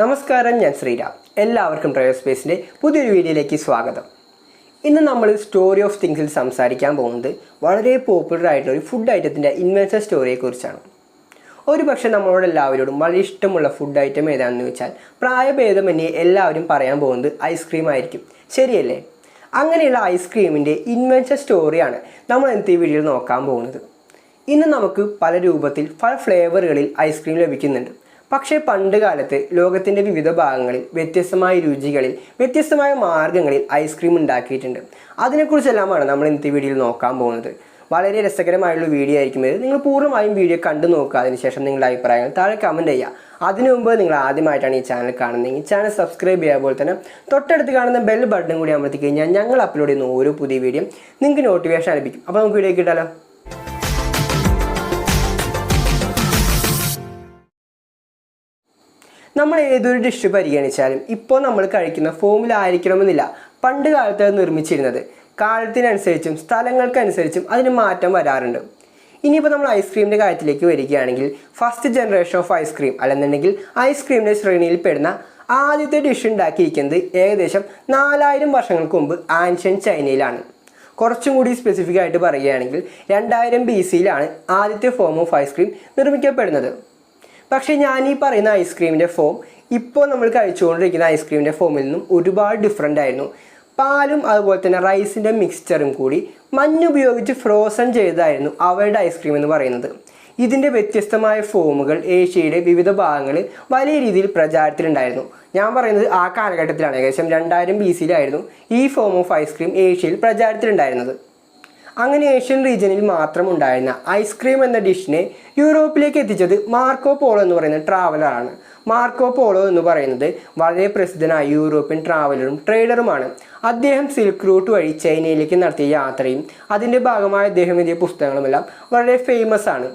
നമസ്കാരം ഞാൻ ശ്രീരാം. എല്ലാവർക്കും ട്രയോ സ്പേസിന്റെ പുതിയൊരു വീഡിയോയിലേക്ക് സ്വാഗതം. ഇന്ന് നമ്മൾ സ്റ്റോറി ഓഫ് തിങ്സിൽ സംസാരിക്കാൻ പോകുന്നത് വളരെ പോപ്പുലർ ആയിട്ടുള്ള ഒരു ഫുഡ് ഐറ്റത്തിന്റെ ഇൻവെൻഷൻ സ്റ്റോറിയെക്കുറിച്ചാണ് ഒരു പക്ഷേ നമ്മളോട് എല്ലാവരോടും വളരെ ഇഷ്ടമുള്ള ഫുഡ് ഐറ്റം ഏതാണെന്ന് വെച്ചാൽ പ്രായഭേദമന്യേ എല്ലാവരും പറയാൻ പോകുന്നത് ഐസ്ക്രീം ആയിരിക്കും. ശരിയല്ലേ? അങ്ങനെയുള്ള ഐസ്ക്രീമിന്റെ ഇൻവെൻഷൻ സ്റ്റോറിയാണ് നമ്മൾ ഇന്നത്തെ ഈ വീഡിയോയിൽ നോക്കാൻ പോകുന്നത്. ഇന്ന് നമുക്ക് പല രൂപത്തിൽ പല ഫ്ലേവറുകളിൽ ഐസ്ക്രീം ലഭിക്കുന്നുണ്ട്. പക്ഷേ പണ്ട് കാലത്ത് ലോകത്തിന്റെ വിവിധ ഭാഗങ്ങളിൽ വ്യത്യസ്തമായ രുചികളിൽ വ്യത്യസ്തമായ മാർഗങ്ങളിൽ ഐസ്ക്രീം ഉണ്ടാക്കിയിട്ടുണ്ട്. അതിനെക്കുറിച്ചെല്ലാമാണ് നമ്മൾ ഇന്നത്തെ വീഡിയോയിൽ നോക്കാൻ പോകുന്നത്. വളരെ രസകരമായുള്ള വീഡിയോ ആയിരിക്കും ഇത്. നിങ്ങൾ പൂർണമായും വീഡിയോ കണ്ടു നോക്കുക. അതിനുശേഷം നിങ്ങളുടെ അഭിപ്രായങ്ങൾ താഴെ കമന്റ് ചെയ്യുക. അതിനു മുമ്പ് നിങ്ങൾ ആദ്യമായിട്ടാണ് ഈ ചാനൽ കാണുന്നതെങ്കിൽ ചാനൽ സബ്സ്ക്രൈബ് ചെയ്യുക. പോലെ തന്നെ തൊട്ടടുത്ത് കാണുന്ന ബെൽ ബട്ടൺ കൂടി അമർത്തി കഴിഞ്ഞാൽ ഞങ്ങൾ അപ്ലോഡ് ചെയ്യുന്ന ഓരോ പുതിയ വീഡിയോ നിങ്ങൾക്ക് നോട്ടിഫിക്കേഷൻ ലഭിക്കും. അപ്പോൾ നമുക്ക് വീഡിയോ കിട്ടാലോ? നമ്മൾ ഏതൊരു ഡിഷ് പരിഗണിച്ചാലും ഇപ്പോൾ നമ്മൾ കഴിക്കുന്ന ഫോമിലായിരിക്കണമെന്നില്ല പണ്ട് കാലത്ത് നിർമ്മിച്ചിരുന്നത്. കാലത്തിനനുസരിച്ചും സ്ഥലങ്ങൾക്കനുസരിച്ചും അതിന് മാറ്റം വരാറുണ്ട്. ഇനിയിപ്പോൾ നമ്മൾ ഐസ്ക്രീമിന്റെ കാര്യത്തിലേക്ക് വരികയാണെങ്കിൽ ഫസ്റ്റ് ജനറേഷൻ ഓഫ് ഐസ്ക്രീം അല്ലെന്നുണ്ടെങ്കിൽ ഐസ്ക്രീമിന്റെ ശ്രേണിയിൽ പെടുന്ന ആദ്യത്തെ ഡിഷ് ഉണ്ടാക്കിയിരിക്കുന്നത് ഏകദേശം നാലായിരം വർഷങ്ങൾക്ക് മുമ്പ് ആൻഷ്യൻ ചൈനയിലാണ്. കുറച്ചും കൂടി സ്പെസിഫിക് ആയിട്ട് പറയുകയാണെങ്കിൽ രണ്ടായിരം ബി സിയിലാണ് ആദ്യത്തെ ഫോം ഓഫ് ഐസ്ക്രീം നിർമ്മിക്കപ്പെടുന്നത്. പക്ഷേ ഞാൻ ഈ പറയുന്ന ഐസ്ക്രീമിന്റെ ഫോം ഇപ്പോൾ നമ്മൾ കഴിച്ചുകൊണ്ടിരിക്കുന്ന ഐസ്ക്രീമിന്റെ ഫോമിൽ നിന്നും ഒരുപാട് ഡിഫറെന്റ് ആയിരുന്നു. പാലും അതുപോലെ തന്നെ റൈസിന്റെ മിക്സ്ചറും കൂടി മഞ്ഞ് ഉപയോഗിച്ച് ഫ്രോസൺ ചെയ്തായിരുന്നു അവരുടെ ഐസ്ക്രീം എന്ന് പറയുന്നത്. ഇതിന്റെ വ്യത്യസ്തമായ ഫോമുകൾ ഏഷ്യയുടെ വിവിധ ഭാഗങ്ങളിൽ വലിയ രീതിയിൽ പ്രചാരത്തിലുണ്ടായിരുന്നു. ഞാൻ പറയുന്നത് ആ കാലഘട്ടത്തിലാണ്. ഏകദേശം രണ്ടായിരം ബി സിയിലായിരുന്നു ഈ ഫോം ഓഫ് ഐസ്ക്രീം ഏഷ്യയിൽ പ്രചാരത്തിലുണ്ടായിരുന്നത്. അങ്ങനെ ഏഷ്യൻ റീജിയനിൽ മാത്രം ഉണ്ടായിരുന്ന ഐസ്ക്രീം എന്ന ഡിഷിനെ യൂറോപ്പിലേക്ക് എത്തിച്ചത് മാർക്കോ പോളോ എന്ന് പറയുന്ന ട്രാവലറാണ് മാർക്കോ പോളോ എന്ന് പറയുന്നത് വളരെ പ്രസിദ്ധനായ യൂറോപ്യൻ ട്രാവലറും ട്രേഡറുമാണ് അദ്ദേഹം സിൽക്ക് റൂട്ട് വഴി ചൈനയിലേക്ക് നടത്തിയ യാത്രയും അതിന്റെ ഭാഗമായ അദ്ദേഹം എഴുതിയ പുസ്തകങ്ങളുമെല്ലാം വളരെ ഫേമസ് ആണ്.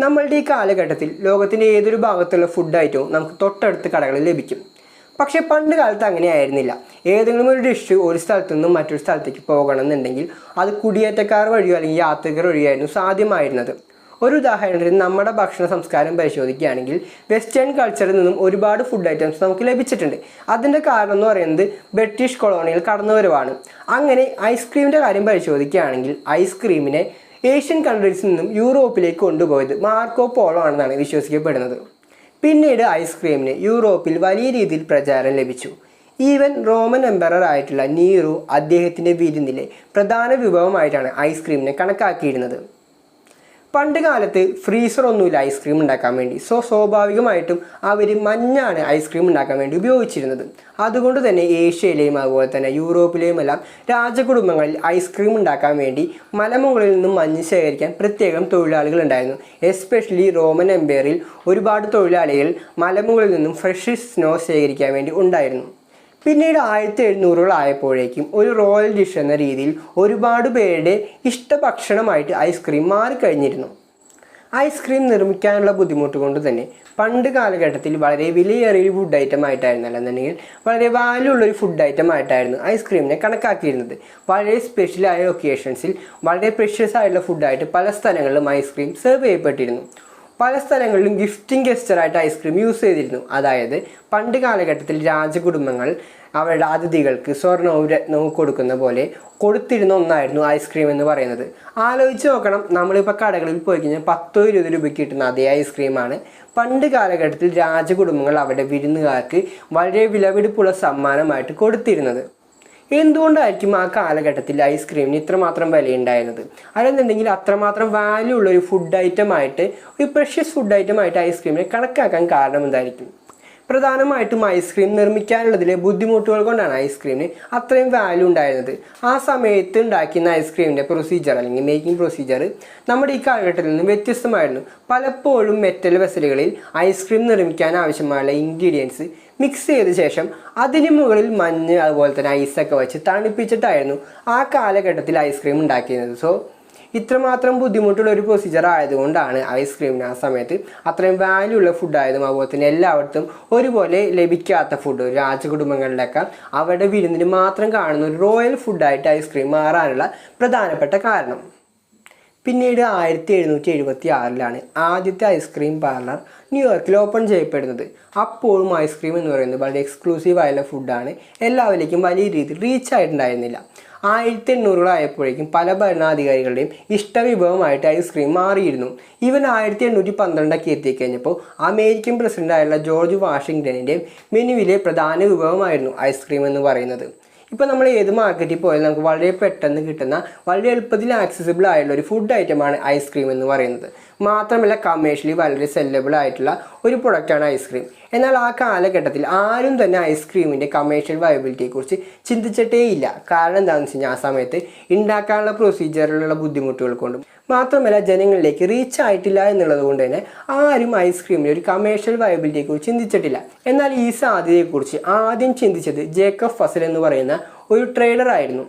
നമ്മളുടെ ഈ കാലഘട്ടത്തിൽ ലോകത്തിന്റെ ഏതൊരു ഭാഗത്തുള്ള ഫുഡ് ഐറ്റവും നമുക്ക് തൊട്ടടുത്ത് കടകളിൽ ലഭിക്കും. പക്ഷേ പണ്ട് കാലത്ത് അങ്ങനെ ആയിരുന്നില്ല ഏതെങ്കിലും ഒരു ഡിഷ് ഒരു സ്ഥലത്തു നിന്നും മറ്റൊരു സ്ഥലത്തേക്ക് പോകണം എന്നുണ്ടെങ്കിൽ അത് കുടിയേറ്റക്കാർ വഴിയോ അല്ലെങ്കിൽ യാത്രികർ വഴിയായിരുന്നു സാധ്യമായിരുന്നത്. ഒരു ഉദാഹരണത്തിന് നമ്മുടെ ഭക്ഷണ സംസ്കാരം പരിശോധിക്കുകയാണെങ്കിൽ വെസ്റ്റേൺ കൾച്ചറിൽ നിന്നും ഒരുപാട് ഫുഡ് ഐറ്റംസ് നമുക്ക് ലഭിച്ചിട്ടുണ്ട്. അതിന്റെ കാരണം എന്ന് പറയുന്നത് ബ്രിട്ടീഷ് കൊളോണിയിൽ കടന്നുവരവാണ്. അങ്ങനെ ഐസ്ക്രീമിന്റെ കാര്യം പരിശോധിക്കുകയാണെങ്കിൽ ഐസ്ക്രീമിനെ ഏഷ്യൻ കൺട്രീസിൽ നിന്നും യൂറോപ്പിലേക്ക് കൊണ്ടുപോയത് മാർക്കോ പോളോ ആണെന്നാണ് വിശ്വസിക്കപ്പെടുന്നത്. പിന്നീട് ഐസ്ക്രീമിന് യൂറോപ്പിൽ വലിയ രീതിയിൽ പ്രചാരം ലഭിച്ചു. ഈവൻ റോമൻ എംപറർ ആയിട്ടുള്ള നീറു അദ്ദേഹത്തിന്റെ വിരുന്നിലെ പ്രധാന വിഭവമായിട്ടാണ് ഐസ്ക്രീമിനെ കണക്കാക്കിയിരുന്നത്. പണ്ട് കാലത്ത് ഫ്രീസർ ഒന്നുമില്ല ഐസ്ക്രീം ഉണ്ടാക്കാൻ വേണ്ടി. സോ സ്വാഭാവികമായിട്ടും അവർ മഞ്ഞാണ് ഐസ്ക്രീം ഉണ്ടാക്കാൻ വേണ്ടി ഉപയോഗിച്ചിരുന്നത്. അതുകൊണ്ട് തന്നെ ഏഷ്യയിലെയും അതുപോലെ തന്നെ യൂറോപ്പിലെയും എല്ലാം രാജകുടുംബങ്ങളിൽ ഐസ്ക്രീം ഉണ്ടാക്കാൻ വേണ്ടി മലമുകളിൽ നിന്നും മഞ്ഞ് ശേഖരിക്കാൻ പ്രത്യേകം തൊഴിലാളികൾ ഉണ്ടായിരുന്നു. എസ്പെഷ്യലി റോമൻ എംപയറിൽ ഒരുപാട് തൊഴിലാളികൾ മലമുകളിൽ നിന്നും ഫ്രഷ് സ്നോ ശേഖരിക്കാൻ വേണ്ടി ഉണ്ടായിരുന്നു. പിന്നീട് ആയിരത്തി എഴുന്നൂറുകളായപ്പോഴേക്കും ഒരു റോയൽ ഡിഷ് എന്ന രീതിയിൽ ഒരുപാട് പേരുടെ ഇഷ്ടഭക്ഷണമായിട്ട് ഐസ്ക്രീം മാറിക്കഴിഞ്ഞിരുന്നു ഐസ്ക്രീം നിർമ്മിക്കാനുള്ള ബുദ്ധിമുട്ട് കൊണ്ട് തന്നെ പണ്ട് കാലഘട്ടത്തിൽ വളരെ വിലയേറിയ ഫുഡ് ഐറ്റം ആയിട്ടായിരുന്നു അല്ലെന്നുണ്ടെങ്കിൽ വളരെ വാല്യൂ ഉള്ള ഒരു ഫുഡ് ഐറ്റം ആയിട്ടായിരുന്നു ഐസ്ക്രീമിനെ കണക്കാക്കിയിരുന്നത്. വളരെ സ്പെഷ്യലായ ഒക്കേഷൻസിൽ വളരെ പ്രഷ്യസ് ആയിട്ടുള്ള ഫുഡായിട്ട് പല സ്ഥലങ്ങളിലും ഐസ്ക്രീം സെർവ് ചെയ്യപ്പെട്ടിരുന്നു. പല സ്ഥലങ്ങളിലും ഗിഫ്റ്റിംഗ് ഗസ്റ്ററായിട്ട് ഐസ്ക്രീം യൂസ് ചെയ്തിരുന്നു. അതായത് പണ്ട് കാലഘട്ടത്തിൽ രാജകുടുംബങ്ങൾ അവരുടെ അതിഥികൾക്ക് സ്വർണവും രത്നവും കൊടുക്കുന്ന പോലെ കൊടുത്തിരുന്ന ഒന്നായിരുന്നു ഐസ്ക്രീം എന്ന് പറയുന്നത്. ആലോചിച്ച് നോക്കണം നമ്മളിപ്പോൾ കടകളിൽ പോയി കഴിഞ്ഞാൽ പത്തോ ഇരുപത് രൂപയ്ക്ക് കിട്ടുന്ന അതേ ഐസ്ക്രീമാണ് പണ്ട് കാലഘട്ടത്തിൽ രാജകുടുംബങ്ങൾ അവരുടെ വിരുന്നുകാർക്ക് വളരെ വിലപിടിപ്പുള്ള സമ്മാനമായിട്ട് കൊടുത്തിരുന്നത്. എന്തുകൊണ്ടായിരിക്കും ആ കാലഘട്ടത്തിൽ ഐസ്ക്രീമിന് ഇത്രമാത്രം വിലയുണ്ടായിരുന്നത്? അല്ലെന്നുണ്ടെങ്കിൽ അത്രമാത്രം വാല്യൂ ഉള്ള ഒരു ഫുഡ് ഐറ്റം ആയിട്ട് ഒരു പ്രഷ്യസ് ഫുഡ് ഐറ്റം ആയിട്ട് ഐസ്ക്രീമിനെ കണക്കാക്കാൻ കാരണം എന്തായിരിക്കും? പ്രധാനമായിട്ടും ഐസ്ക്രീം നിർമ്മിക്കാനുള്ളതിലെ ബുദ്ധിമുട്ടുകൾ കൊണ്ടാണ് ഐസ്ക്രീമിന് അത്രയും വാല്യൂ ഉണ്ടായിരുന്നത്. ആ സമയത്ത് ഉണ്ടാക്കുന്ന ഐസ്ക്രീമിന്റെ പ്രൊസീജിയർ അല്ലെങ്കിൽ മേക്കിംഗ് പ്രൊസീജിയർ നമ്മുടെ ഈ കാലഘട്ടത്തിൽ നിന്ന് വ്യത്യസ്തമായിരുന്നു. പലപ്പോഴും മെറ്റൽ വെസലുകളിൽ ഐസ്ക്രീം നിർമ്മിക്കാൻ ആവശ്യമായുള്ള ഇൻഗ്രീഡിയൻസ് മിക്സ് ചെയ്ത ശേഷം അതിന് മുകളിൽ മഞ്ഞ് അതുപോലെ തന്നെ ഐസൊക്കെ വെച്ച് തണുപ്പിച്ചിട്ടായിരുന്നു ആ കാലഘട്ടത്തിൽ ഐസ്ക്രീം ഉണ്ടാക്കിയിരുന്നത്. സോ ഇത്രമാത്രം ബുദ്ധിമുട്ടുള്ള ഒരു പ്രൊസീജിയർ ആയതുകൊണ്ടാണ് ഐസ്ക്രീമിന് ആ സമയത്ത് അത്രയും വാല്യൂ ഉള്ള ഫുഡായതും അതുപോലെ തന്നെ എല്ലായിടത്തും ഒരുപോലെ ലഭിക്കാത്ത ഫുഡ് രാജകുടുംബങ്ങളിലൊക്കെ അവരുടെ വിരുന്നിന് മാത്രം കാണുന്ന ഒരു റോയൽ ഫുഡായിട്ട് ഐസ്ക്രീം മാറാനുള്ള പ്രധാനപ്പെട്ട കാരണം. പിന്നീട് ആയിരത്തി എഴുന്നൂറ്റി എഴുപത്തി ആറിലാണ് ആദ്യത്തെ ഐസ്ക്രീം പാർലർ ന്യൂയോർക്കിൽ ഓപ്പൺ ചെയ്യപ്പെടുന്നത്. അപ്പോഴും ഐസ്ക്രീം എന്ന് പറയുന്നത് വളരെ എക്സ്ക്ലൂസീവ് ആയുള്ള ഫുഡാണ് എല്ലാവരിലേക്കും വലിയ രീതിയിൽ റീച്ച് ആയിട്ടുണ്ടായിരുന്നില്ല. ആയിരത്തി എണ്ണൂറുകളായപ്പോഴേക്കും പല ഭരണാധികാരികളുടെയും ഇഷ്ടവിഭവമായിട്ട് ഐസ്ക്രീം മാറിയിരുന്നു. ഇവൻ ആയിരത്തി എണ്ണൂറ്റി പന്ത്രണ്ടൊക്കെ എത്തിക്കഴിഞ്ഞപ്പോൾ അമേരിക്കൻ പ്രസിഡന്റായുള്ള ജോർജ് വാഷിങ്ടണിന്റെയും മെനുവിലെ പ്രധാന വിഭവമായിരുന്നു ഐസ്ക്രീം എന്ന് പറയുന്നത്. ഇപ്പോൾ നമ്മൾ ഏത് മാർക്കറ്റിൽ പോയാലും നമുക്ക് വളരെ പെട്ടെന്ന് കിട്ടുന്ന വളരെ എളുപ്പത്തിൽ ആക്സസിബിൾ ആയിട്ടുള്ള ഒരു ഫുഡ് ഐറ്റമാണ് ഐസ്ക്രീം എന്ന് പറയുന്നത്. മാത്രമല്ല കമേഴ്ഷ്യലി വളരെ സെല്ലബിൾ ആയിട്ടുള്ള ഒരു പ്രൊഡക്റ്റാണ് ഐസ്ക്രീം എന്നാൽ ആ കാലഘട്ടത്തിൽ ആരും തന്നെ ഐസ്ക്രീമിന്റെ കമേഴ്ഷ്യൽ വയബിലിറ്റിയെക്കുറിച്ച് ചിന്തിച്ചിട്ടേയില്ല. കാരണം എന്താണെന്ന് വെച്ച് കഴിഞ്ഞാൽ ആ സമയത്ത് ഉണ്ടാക്കാനുള്ള പ്രൊസീജിയറിലുള്ള ബുദ്ധിമുട്ടുകൾ കൊണ്ടും മാത്രമല്ല ജനങ്ങളിലേക്ക് റീച്ച് ആയിട്ടില്ല എന്നുള്ളത് കൊണ്ട് തന്നെ ആരും ഐസ്ക്രീമിന്റെ ഒരു കമേഴ്ഷ്യൽ വയബിലിറ്റിയെക്കുറിച്ച് ചിന്തിച്ചിട്ടില്ല. എന്നാൽ ഈ സാധ്യതയെക്കുറിച്ച് ആദ്യം ചിന്തിച്ചത് ജേക്കബ് ഫസൽ എന്ന് പറയുന്ന ഒരു ട്രേഡർ ആയിരുന്നു.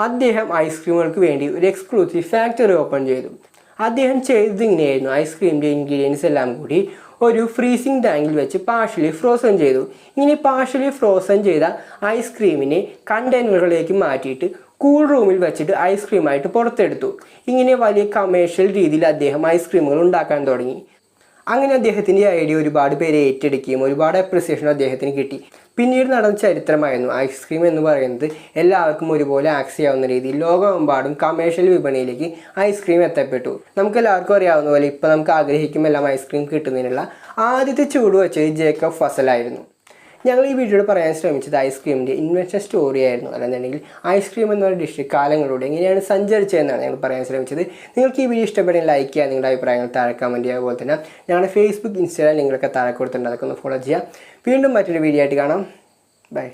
അദ്ദേഹം ഐസ്ക്രീമുകൾക്ക് വേണ്ടി ഒരു എക്സ്ക്ലൂസീവ് ഫാക്ടറി ഓപ്പൺ ചെയ്തു. അദ്ദേഹം ചെയ്തത് ഇങ്ങനെയായിരുന്നു ഐസ്ക്രീമിന്റെ ഇൻഗ്രീഡിയൻസ് എല്ലാം കൂടി ഒരു ഫ്രീസിംഗ് ടാങ്കിൽ വെച്ച് പാർഷ്യലി ഫ്രോസൺ ചെയ്തു. ഇങ്ങനെ പാർഷ്യലി ഫ്രോസൺ ചെയ്ത ഐസ്ക്രീമിനെ കണ്ടെയ്നറുകളിലേക്ക് മാറ്റിയിട്ട് കൂൾ റൂമിൽ വെച്ചിട്ട് ഐസ്ക്രീമായിട്ട് പുറത്തെടുത്തു. ഇങ്ങനെ വലിയ കമേഴ്ഷ്യൽ രീതിയിൽ അദ്ദേഹം ഐസ്ക്രീമുകൾ ഉണ്ടാക്കാൻ തുടങ്ങി. അങ്ങനെ അദ്ദേഹത്തിന്റെ ഐഡിയ ഒരുപാട് പേര് ഏറ്റെടുക്കുകയും ഒരുപാട് അപ്രിസിയേഷൻ അദ്ദേഹത്തിന് കിട്ടി. പിന്നീട് നടന്ന ചരിത്രമായിരുന്നു. ഐസ്ക്രീം എന്ന് പറയുന്നത് എല്ലാവർക്കും ഒരുപോലെ ആക്സ് ചെയ്യാവുന്ന രീതിയിൽ ലോകമെമ്പാടും കമേഴ്ഷ്യൽ വിപണിയിലേക്ക് ഐസ്ക്രീം എത്തപ്പെട്ടു. നമുക്ക് എല്ലാവർക്കും അറിയാവുന്ന പോലെ ഇപ്പോൾ നമുക്ക് ആഗ്രഹിക്കുമെല്ലാം ഐസ്ക്രീം കിട്ടുന്നതിനുള്ള ആദ്യത്തെ ചൂട് വെച്ചത് ജേക്കബ് ഫസലായിരുന്നു ഞങ്ങൾ ഈ വീഡിയോയിൽ പറയാൻ ശ്രമിച്ചത് ഐസ്ക്രീമിന്റെ ഇൻവെൻഷൻ സ്റ്റോറി ആയിരുന്നു. അല്ലെന്നുണ്ടെങ്കിൽ ഐസ്ക്രീം എന്നൊരു ഡിഷ് കാലങ്ങളിലൂടെ എങ്ങനെയാണ് സഞ്ചരിച്ചതെന്നാണ് ഞങ്ങൾ പറയാൻ ശ്രമിച്ചത്. നിങ്ങൾക്ക് ഈ വീഡിയോ ഇഷ്ടപ്പെടുന്ന ലൈക്ക് ചെയ്യുക നിങ്ങളുടെ അഭിപ്രായങ്ങൾ താഴെ കമന്റ് ചെയ്യുക. അതുപോലെ തന്നെ ഞങ്ങളുടെ ഫേസ്ബുക്ക് ഇൻസ്റ്റാഗ്രാം നിങ്ങളൊക്കെ താഴെ കൊടുത്തിട്ടുണ്ട്. അതൊക്കെ ഒന്ന് ഫോളോ ചെയ്യുക. വീണ്ടും മറ്റൊരു വീഡിയോ ആയിട്ട് കാണാം. ബൈ